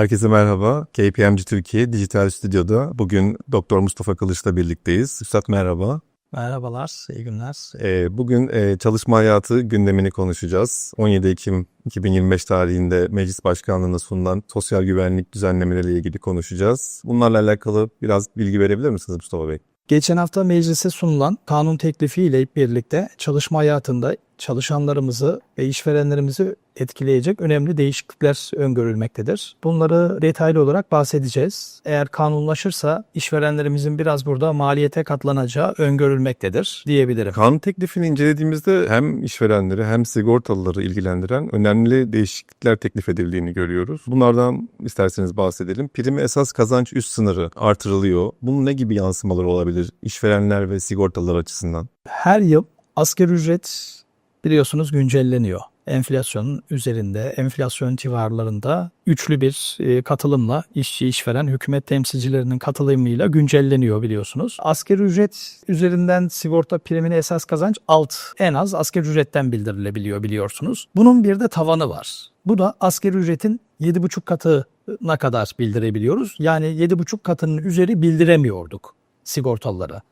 Herkese merhaba. KPMG Türkiye Dijital Stüdyo'da bugün Doktor Mustafa Kılıç'la birlikteyiz. Üstad merhaba. Merhabalar, iyi günler. Ee, bugün e, çalışma hayatı gündemini konuşacağız. 17 Ekim 2025 tarihinde Meclis Başkanlığı'na sunulan sosyal güvenlik düzenlemeleriyle ilgili konuşacağız. Bunlarla alakalı biraz bilgi verebilir misiniz Mustafa Bey? Geçen hafta meclise sunulan kanun teklifiyle birlikte çalışma hayatında çalışanlarımızı ve işverenlerimizi etkileyecek önemli değişiklikler öngörülmektedir. Bunları detaylı olarak bahsedeceğiz. Eğer kanunlaşırsa işverenlerimizin biraz burada maliyete katlanacağı öngörülmektedir diyebilirim. Kanun teklifini incelediğimizde hem işverenleri hem sigortalıları ilgilendiren önemli değişiklikler teklif edildiğini görüyoruz. Bunlardan isterseniz bahsedelim. Primi esas kazanç üst sınırı artırılıyor. Bunun ne gibi yansımaları olabilir işverenler ve sigortalılar açısından? Her yıl asgari ücret biliyorsunuz güncelleniyor. Enflasyonun üzerinde, enflasyon civarlarında üçlü bir e, katılımla işçi, işveren, hükümet temsilcilerinin katılımıyla güncelleniyor biliyorsunuz. Asgari ücret üzerinden sigorta primini esas kazanç alt en az asgari ücretten bildirilebiliyor biliyorsunuz. Bunun bir de tavanı var. Bu da asgari ücretin 7,5 katına kadar bildirebiliyoruz. Yani 7,5 katının üzeri bildiremiyorduk sigortalılara.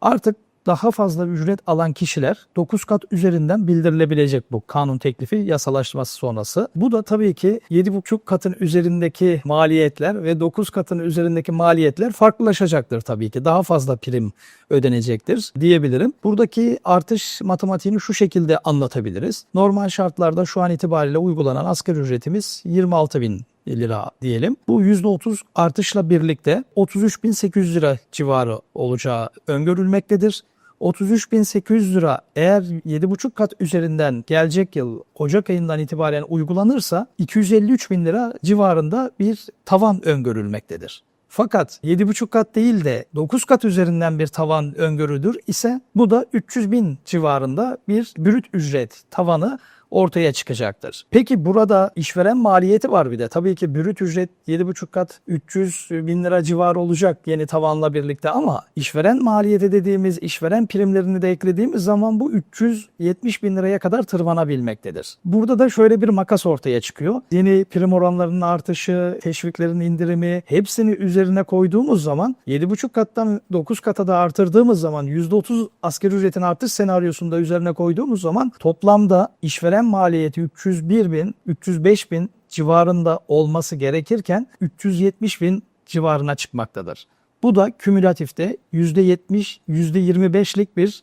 Artık daha fazla ücret alan kişiler 9 kat üzerinden bildirilebilecek bu kanun teklifi yasalaşması sonrası. Bu da tabii ki 7,5 katın üzerindeki maliyetler ve 9 katın üzerindeki maliyetler farklılaşacaktır tabii ki. Daha fazla prim ödenecektir diyebilirim. Buradaki artış matematiğini şu şekilde anlatabiliriz. Normal şartlarda şu an itibariyle uygulanan asgari ücretimiz 26 bin lira diyelim. Bu %30 artışla birlikte 33.800 lira civarı olacağı öngörülmektedir. 33.800 lira eğer 7,5 kat üzerinden gelecek yıl Ocak ayından itibaren uygulanırsa 253 bin lira civarında bir tavan öngörülmektedir. Fakat 7,5 kat değil de 9 kat üzerinden bir tavan öngörüdür ise bu da 300 bin civarında bir brüt ücret tavanı ortaya çıkacaktır. Peki burada işveren maliyeti var bir de. Tabii ki brüt ücret 7,5 kat 300 bin lira civarı olacak yeni tavanla birlikte ama işveren maliyeti dediğimiz işveren primlerini de eklediğimiz zaman bu 370 bin liraya kadar tırmanabilmektedir. Burada da şöyle bir makas ortaya çıkıyor. Yeni prim oranlarının artışı, teşviklerin indirimi hepsini üzerine koyduğumuz zaman 7,5 kattan 9 kata da artırdığımız zaman %30 asgari ücretin artış senaryosunda üzerine koyduğumuz zaman toplamda işveren maliyeti 301 bin, 305 bin civarında olması gerekirken 370 bin civarına çıkmaktadır. Bu da kümülatifte %70, %25'lik bir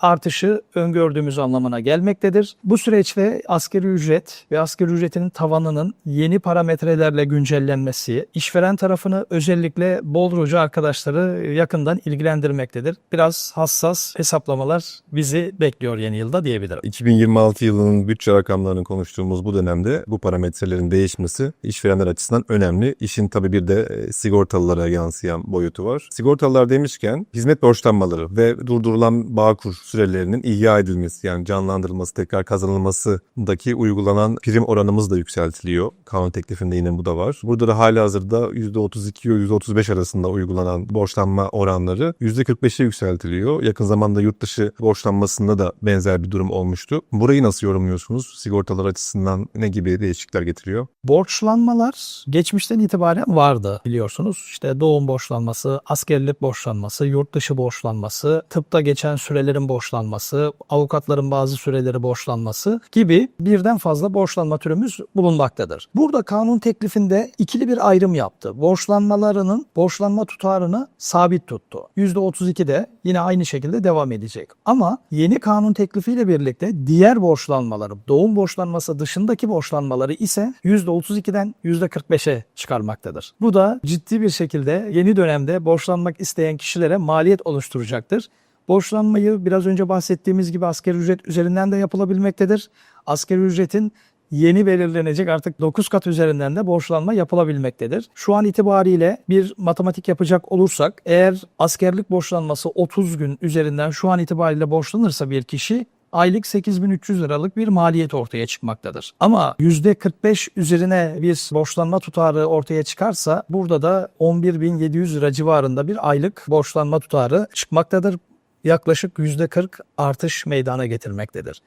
artışı öngördüğümüz anlamına gelmektedir. Bu süreçte asgari ücret ve asgari ücretinin tavanının yeni parametrelerle güncellenmesi, işveren tarafını özellikle Bolrocu arkadaşları yakından ilgilendirmektedir. Biraz hassas hesaplamalar bizi bekliyor yeni yılda diyebilirim. 2026 yılının bütçe rakamlarını konuştuğumuz bu dönemde bu parametrelerin değişmesi işverenler açısından önemli. İşin tabii bir de e, sigortalılara yansıyan boyutu var. Sigortalılar demişken hizmet borçlanmaları ve durdurulan Bağkur sürelerinin ihya edilmesi yani canlandırılması, tekrar kazanılmasındaki uygulanan prim oranımız da yükseltiliyor. Kanun teklifinde yine bu da var. Burada da hali hazırda %32 ile %35 arasında uygulanan borçlanma oranları %45'e yükseltiliyor. Yakın zamanda yurt dışı borçlanmasında da benzer bir durum olmuştu. Burayı nasıl yorumluyorsunuz? Sigortalar açısından ne gibi değişiklikler getiriyor? Borçlanmalar geçmişten itibaren vardı biliyorsunuz. İşte doğum borçlanması, askerlik borçlanması, yurt dışı borçlanması, tıpta geçen sürelerin borçlanması, avukatların bazı süreleri borçlanması gibi birden fazla borçlanma türümüz bulunmaktadır. Burada kanun teklifinde ikili bir ayrım yaptı. Borçlanmalarının borçlanma tutarını sabit tuttu. %32 de yine aynı şekilde devam edecek. Ama yeni kanun teklifiyle birlikte diğer borçlanmaları, doğum borçlanması dışındaki borçlanmaları ise %32'den %45'e çıkarmaktadır. Bu da ciddi bir şekilde yeni dönemde borçlanmak isteyen kişilere maliyet oluşturacaktır. Borçlanmayı biraz önce bahsettiğimiz gibi asgari ücret üzerinden de yapılabilmektedir. Asgari ücretin yeni belirlenecek artık 9 kat üzerinden de borçlanma yapılabilmektedir. Şu an itibariyle bir matematik yapacak olursak eğer askerlik borçlanması 30 gün üzerinden şu an itibariyle borçlanırsa bir kişi aylık 8300 liralık bir maliyet ortaya çıkmaktadır. Ama %45 üzerine bir borçlanma tutarı ortaya çıkarsa burada da 11.700 lira civarında bir aylık borçlanma tutarı çıkmaktadır. Yaklaşık %40 artış meydana getirmektedir.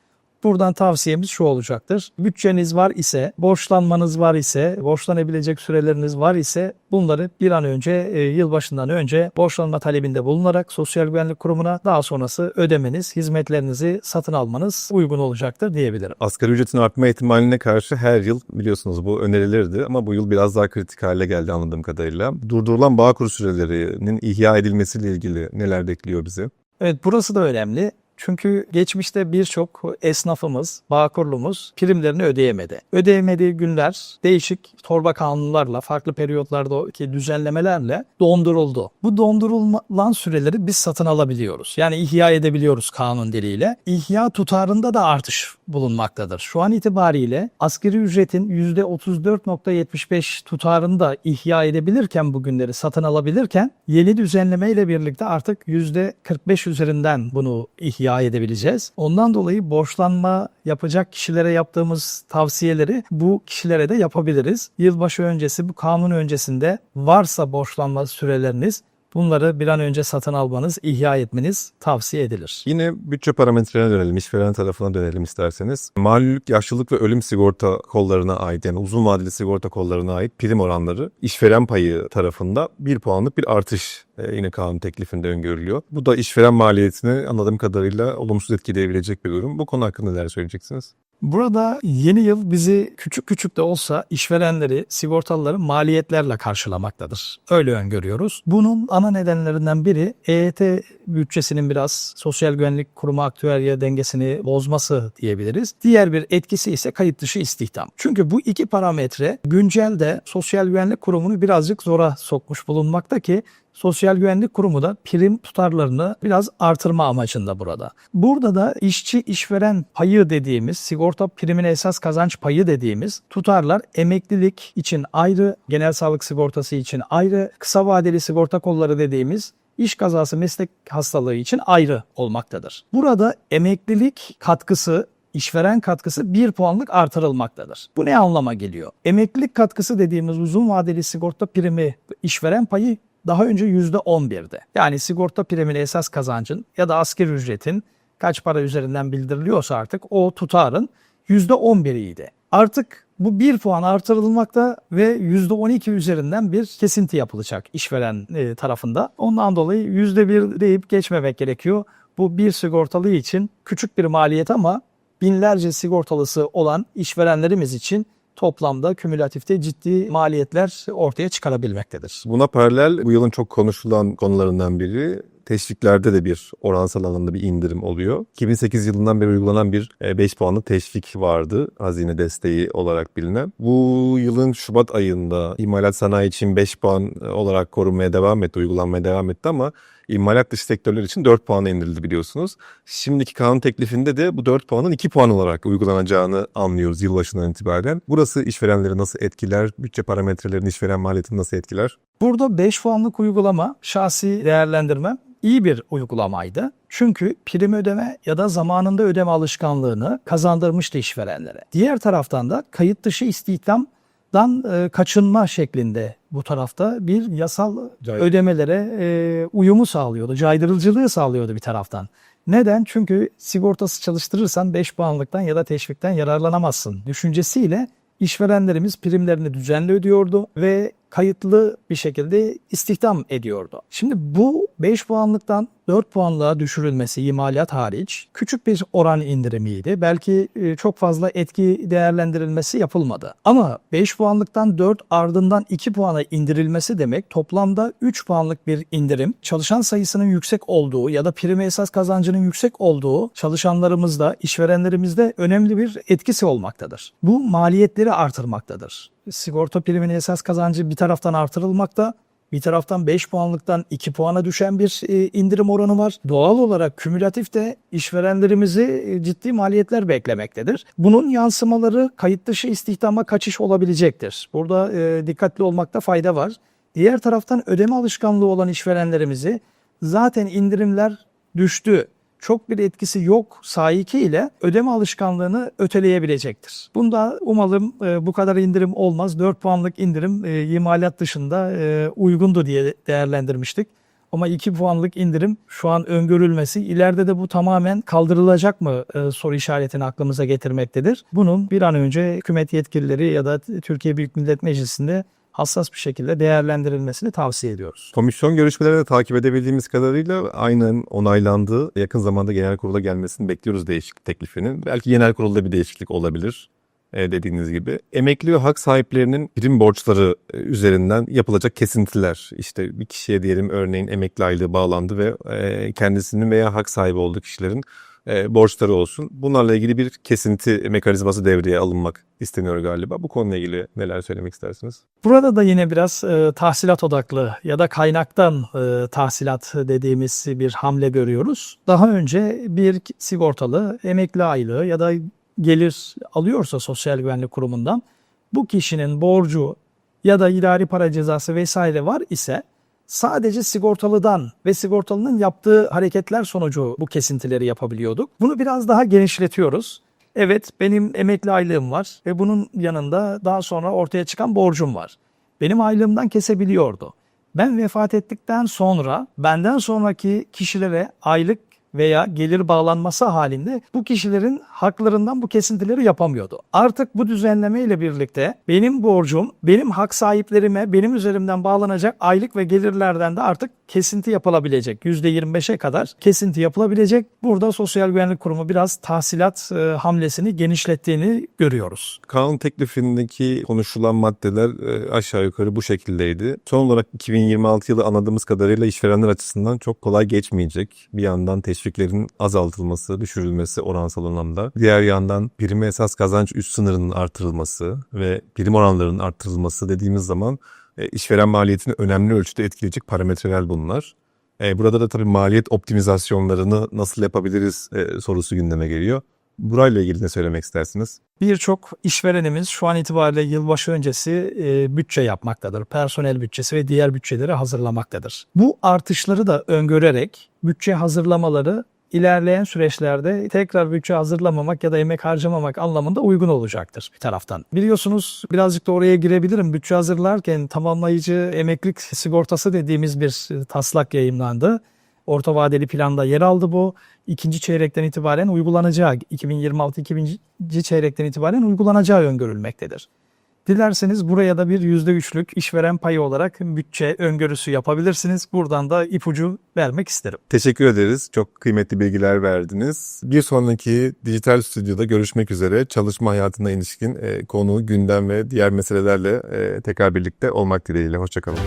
Buradan tavsiyemiz şu olacaktır. Bütçeniz var ise, borçlanmanız var ise, borçlanabilecek süreleriniz var ise bunları bir an önce e, yılbaşından önce borçlanma talebinde bulunarak Sosyal Güvenlik Kurumu'na daha sonrası ödemeniz, hizmetlerinizi satın almanız uygun olacaktır diyebilirim. Asgari ücretin artma ihtimaline karşı her yıl biliyorsunuz bu önerilirdi ama bu yıl biraz daha kritik hale geldi anladığım kadarıyla. Durdurulan bağkur sürelerinin ihya edilmesiyle ilgili neler bekliyor bizi? Evet burası da önemli. Çünkü geçmişte birçok esnafımız, bağkurlumuz primlerini ödeyemedi. Ödeyemediği günler değişik torba kanunlarla, farklı periyotlardaki düzenlemelerle donduruldu. Bu dondurulan süreleri biz satın alabiliyoruz. Yani ihya edebiliyoruz kanun diliyle. İhya tutarında da artış bulunmaktadır. Şu an itibariyle asgari ücretin %34.75 tutarında ihya edebilirken bugünleri satın alabilirken yeni düzenleme ile birlikte artık %45 üzerinden bunu ihya edebileceğiz. Ondan dolayı borçlanma yapacak kişilere yaptığımız tavsiyeleri bu kişilere de yapabiliriz. Yılbaşı öncesi bu kanun öncesinde varsa borçlanma süreleriniz bunları bir an önce satın almanız, ihya etmeniz tavsiye edilir. Yine bütçe parametrelerine dönelim, işveren tarafına dönelim isterseniz. Malulük, yaşlılık ve ölüm sigorta kollarına ait yani uzun vadeli sigorta kollarına ait prim oranları işveren payı tarafında 1 puanlık bir artış e, yine kanun teklifinde öngörülüyor. Bu da işveren maliyetini anladığım kadarıyla olumsuz etkileyebilecek bir durum. Bu konu hakkında neler söyleyeceksiniz? Burada yeni yıl bizi küçük küçük de olsa işverenleri, sigortalıları maliyetlerle karşılamaktadır. Öyle öngörüyoruz. Bunun ana nedenlerinden biri EYT bütçesinin biraz sosyal güvenlik kurumu aktüerya dengesini bozması diyebiliriz. Diğer bir etkisi ise kayıt dışı istihdam. Çünkü bu iki parametre güncelde sosyal güvenlik kurumunu birazcık zora sokmuş bulunmakta ki Sosyal Güvenlik Kurumu da prim tutarlarını biraz artırma amacında burada. Burada da işçi işveren payı dediğimiz, sigorta primine esas kazanç payı dediğimiz tutarlar emeklilik için ayrı, genel sağlık sigortası için ayrı, kısa vadeli sigorta kolları dediğimiz iş kazası meslek hastalığı için ayrı olmaktadır. Burada emeklilik katkısı işveren katkısı 1 puanlık artırılmaktadır. Bu ne anlama geliyor? Emeklilik katkısı dediğimiz uzun vadeli sigorta primi işveren payı daha önce %11'di. Yani sigorta primine esas kazancın ya da asgari ücretin kaç para üzerinden bildiriliyorsa artık o tutarın %11'iydi. Artık bu 1 puan artırılmakta ve %12 üzerinden bir kesinti yapılacak işveren e, tarafında. Ondan dolayı %1 deyip geçmemek gerekiyor. Bu bir sigortalı için küçük bir maliyet ama binlerce sigortalısı olan işverenlerimiz için toplamda kümülatifte ciddi maliyetler ortaya çıkarabilmektedir. Buna paralel bu yılın çok konuşulan konularından biri teşviklerde de bir oransal alanda bir indirim oluyor. 2008 yılından beri uygulanan bir 5 puanlık teşvik vardı hazine desteği olarak bilinen. Bu yılın Şubat ayında imalat sanayi için 5 puan olarak korunmaya devam etti, uygulanmaya devam etti ama imalat dışı sektörler için 4 puana indirildi biliyorsunuz. Şimdiki kanun teklifinde de bu 4 puanın 2 puan olarak uygulanacağını anlıyoruz yılbaşından itibaren. Burası işverenleri nasıl etkiler? Bütçe parametrelerini işveren maliyetini nasıl etkiler? Burada 5 puanlık uygulama şahsi değerlendirmem iyi bir uygulamaydı. Çünkü prim ödeme ya da zamanında ödeme alışkanlığını kazandırmıştı işverenlere. Diğer taraftan da kayıt dışı istihdamdan e, kaçınma şeklinde bu tarafta bir yasal Cay- ödemelere e, uyumu sağlıyordu. Caydırıcılığı sağlıyordu bir taraftan. Neden? Çünkü sigortası çalıştırırsan 5 puanlıktan ya da teşvikten yararlanamazsın düşüncesiyle işverenlerimiz primlerini düzenli ödüyordu ve kayıtlı bir şekilde istihdam ediyordu. Şimdi bu 5 puanlıktan 4 puanlığa düşürülmesi imalat hariç küçük bir oran indirimiydi. Belki e, çok fazla etki değerlendirilmesi yapılmadı. Ama 5 puanlıktan 4 ardından 2 puana indirilmesi demek toplamda 3 puanlık bir indirim. Çalışan sayısının yüksek olduğu ya da prime esas kazancının yüksek olduğu çalışanlarımızda, işverenlerimizde önemli bir etkisi olmaktadır. Bu maliyetleri artırmaktadır sigorta priminin esas kazancı bir taraftan artırılmakta, bir taraftan 5 puanlıktan 2 puana düşen bir e, indirim oranı var. Doğal olarak kümülatif de işverenlerimizi e, ciddi maliyetler beklemektedir. Bunun yansımaları kayıt dışı istihdama kaçış olabilecektir. Burada e, dikkatli olmakta fayda var. Diğer taraftan ödeme alışkanlığı olan işverenlerimizi zaten indirimler düştü çok bir etkisi yok sahiki ile ödeme alışkanlığını öteleyebilecektir. Bunda umalım e, bu kadar indirim olmaz. 4 puanlık indirim e, imalat dışında e, uygundu diye değerlendirmiştik. Ama 2 puanlık indirim şu an öngörülmesi ileride de bu tamamen kaldırılacak mı e, soru işaretini aklımıza getirmektedir. Bunun bir an önce hükümet yetkilileri ya da Türkiye Büyük Millet Meclisi'nde hassas bir şekilde değerlendirilmesini tavsiye ediyoruz. Komisyon görüşmelerini de takip edebildiğimiz kadarıyla aynen onaylandı. Yakın zamanda genel kurula gelmesini bekliyoruz değişiklik teklifinin. Belki genel kurulda bir değişiklik olabilir e, dediğiniz gibi. Emekli ve hak sahiplerinin prim borçları e, üzerinden yapılacak kesintiler. İşte bir kişiye diyelim örneğin emekli aylığı bağlandı ve e, kendisinin veya hak sahibi olduğu kişilerin e, borçları olsun. Bunlarla ilgili bir kesinti mekanizması devreye alınmak isteniyor galiba. Bu konuyla ilgili neler söylemek istersiniz? Burada da yine biraz e, tahsilat odaklı ya da kaynaktan e, tahsilat dediğimiz bir hamle görüyoruz. Daha önce bir sigortalı emekli aylığı ya da gelir alıyorsa Sosyal Güvenlik Kurumu'ndan bu kişinin borcu ya da idari para cezası vesaire var ise sadece sigortalıdan ve sigortalının yaptığı hareketler sonucu bu kesintileri yapabiliyorduk. Bunu biraz daha genişletiyoruz. Evet benim emekli aylığım var ve bunun yanında daha sonra ortaya çıkan borcum var. Benim aylığımdan kesebiliyordu. Ben vefat ettikten sonra benden sonraki kişilere aylık veya gelir bağlanması halinde bu kişilerin haklarından bu kesintileri yapamıyordu. Artık bu düzenleme ile birlikte benim borcum, benim hak sahiplerime benim üzerimden bağlanacak aylık ve gelirlerden de artık kesinti yapılabilecek. %25'e kadar kesinti yapılabilecek. Burada Sosyal Güvenlik Kurumu biraz tahsilat e, hamlesini genişlettiğini görüyoruz. Kanun teklifindeki konuşulan maddeler e, aşağı yukarı bu şekildeydi. Son olarak 2026 yılı anladığımız kadarıyla işverenler açısından çok kolay geçmeyecek. Bir yandan teşviklerin azaltılması, düşürülmesi oransal anlamda. Diğer yandan prime esas kazanç üst sınırının artırılması ve prim oranlarının artırılması dediğimiz zaman e, işveren maliyetini önemli ölçüde etkileyecek parametreler bunlar. E, burada da tabii maliyet optimizasyonlarını nasıl yapabiliriz e, sorusu gündeme geliyor. Burayla ilgili ne söylemek istersiniz? Birçok işverenimiz şu an itibariyle yılbaşı öncesi e, bütçe yapmaktadır. Personel bütçesi ve diğer bütçeleri hazırlamaktadır. Bu artışları da öngörerek bütçe hazırlamaları ilerleyen süreçlerde tekrar bütçe hazırlamamak ya da emek harcamamak anlamında uygun olacaktır bir taraftan. Biliyorsunuz birazcık da oraya girebilirim. Bütçe hazırlarken tamamlayıcı emeklilik sigortası dediğimiz bir taslak yayımlandı. Orta vadeli planda yer aldı bu. İkinci çeyrekten itibaren uygulanacağı, 2026 ikinci çeyrekten itibaren uygulanacağı öngörülmektedir. Dilerseniz buraya da bir %3'lük işveren payı olarak bütçe öngörüsü yapabilirsiniz. Buradan da ipucu vermek isterim. Teşekkür ederiz. Çok kıymetli bilgiler verdiniz. Bir sonraki dijital stüdyoda görüşmek üzere. Çalışma hayatına ilişkin e, konu, gündem ve diğer meselelerle e, tekrar birlikte olmak dileğiyle. Hoşçakalın.